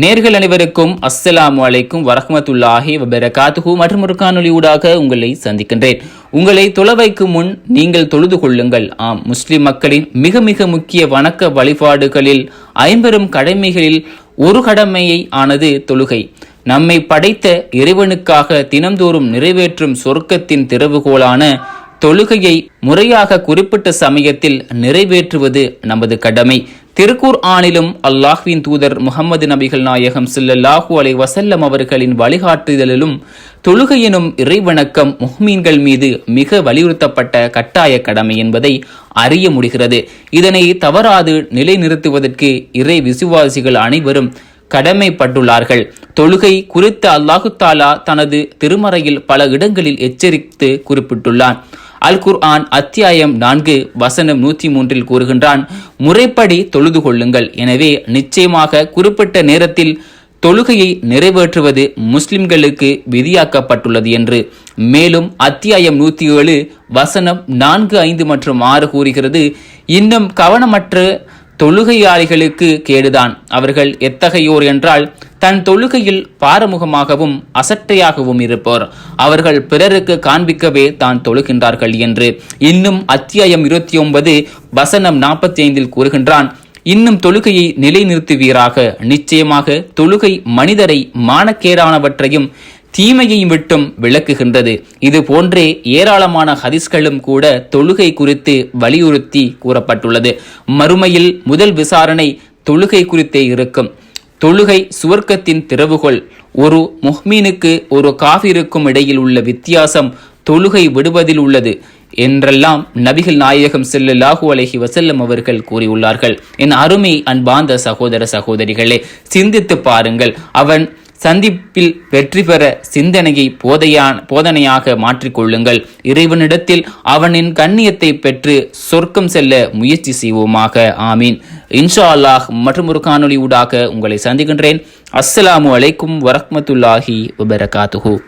நேர்கள் அனைவருக்கும் அஸ்ஸலாம் வலைக்கும் வரஹமத்துல்லாஹி வபரகாத்துஹு. மற்றும் ஒரு காணொலி ஊடாக உங்களை சந்திக்கின்றேன். உங்களை தொலைவைக்கு முன் நீங்கள் தொழுது கொள்ளுங்கள். ஆம் முஸ்லிம் மக்களின் மிக மிக முக்கிய வணக்க வழிபாடுகளில் ஐம்பெரும் கடமைகளில் ஒரு கடமையை ஆனது தொழுகை. நம்மை படைத்த இறைவனுக்காக தினந்தோறும் நிறைவேற்றும் சொர்க்கத்தின் திறவுகோலான தொழுகையை முறையாக குறிப்பிட்ட சமயத்தில் நிறைவேற்றுவது நமது கடமை. திருக்கூர் ஆணிலும் அல்லாஹ்வின் தூதர் முகமது நபிகள் நாயகம் சில்லல்லாஹு அலை வசல்லம் அவர்களின் வழிகாட்டுதலிலும் தொழுகை எனும் இறைவணக்கம் முஹ்மீன்கள் மீது மிக வலியுறுத்தப்பட்ட கட்டாய கடமை என்பதை அறிய முடிகிறது. இதனை தவறாது நிலைநிறுத்துவதற்கு இறை விசுவாசிகள் அனைவரும் கடமைப்பட்டுள்ளார்கள். தொழுகை குறித்து அல்லாஹு தாலா தனது திருமறையில் பல இடங்களில் எச்சரித்து குறிப்பிட்டுள்ளான். அல் குர்ஆன் அத்தியாயம் நான்கு வசனம் நூற்றி மூன்றில் கூறுகின்றான் முறைப்படி தொழுது கொள்ளுங்கள். எனவே நிச்சயமாக குறிப்பிட்ட நேரத்தில் தொழுகையை நிறைவேற்றுவது முஸ்லிம்களுக்கு விதியாக்கப்பட்டுள்ளது என்று. மேலும் அத்தியாயம் நூற்றி ஏழு வசனம் நான்கு ஐந்து மற்றும் ஆறு கூறுகிறது இன்னும் கவனமற்ற தொழுகையாளிகளுக்கு கேடுதான். அவர்கள் எத்தகையோர் என்றால் தன் தொழுகையில் பாரமுகமாகவும் அசட்டையாகவும் இருப்போர். அவர்கள் பிறருக்கு காண்பிக்கவே தான் தொழுகின்றார்கள் என்று. இன்னும் அத்தியாயம் இருபத்தி ஒன்பது வசனம் நாற்பத்தி ஐந்தில் கூறுகின்றான் இன்னும் தொழுகையை நிலைநிறுத்துவீராக. நிச்சயமாக தொழுகை மனிதரை மானக்கேடானவற்றையும் தீமையையும் விட்டும் விளக்குகின்றது. இது போன்றே ஏராளமான ஹதிஸ்களும் கூட தொழுகை குறித்து வலியுறுத்தி கூறப்பட்டுள்ளது. மறுமையில் முதல் விசாரணை தொழுகை குறித்தே இருக்கும். தொழுகை சுவர்க்கத்தின் திறவுகோல் ஒரு முஹ்மீனுக்கு ஒரு காஃபிருக்கும் இடையில் உள்ள வித்தியாசம் தொழுகை விடுவதில் உள்ளது என்றெல்லாம் நபிகள் நாயகம் ஸல்லல்லாஹு அலஹி வசல்லம் அவர்கள் கூறியுள்ளார்கள். என் அருமை அன்பாந்த சகோதர சகோதரிகளே சிந்தித்து பாருங்கள். அவன் சந்திப்பில் வெற்றி பெற சிந்தனையை போதையான் போதனையாக மாற்றிக்கொள்ளுங்கள் இறைவனிடத்தில் அவனின் கண்ணியத்தை பெற்று சொர்க்கம் செல்ல முயற்சி செய்வோமாக. ஆமீன். இன்ஷா அல்லாஹ் மற்றும் ஒரு காணொலி ஊடாக உங்களை சந்திக்கின்றேன். அஸ்ஸலாமு அலைக்கும் வரஹ்மத்துல்லாஹி வபரகாத்துஹூ.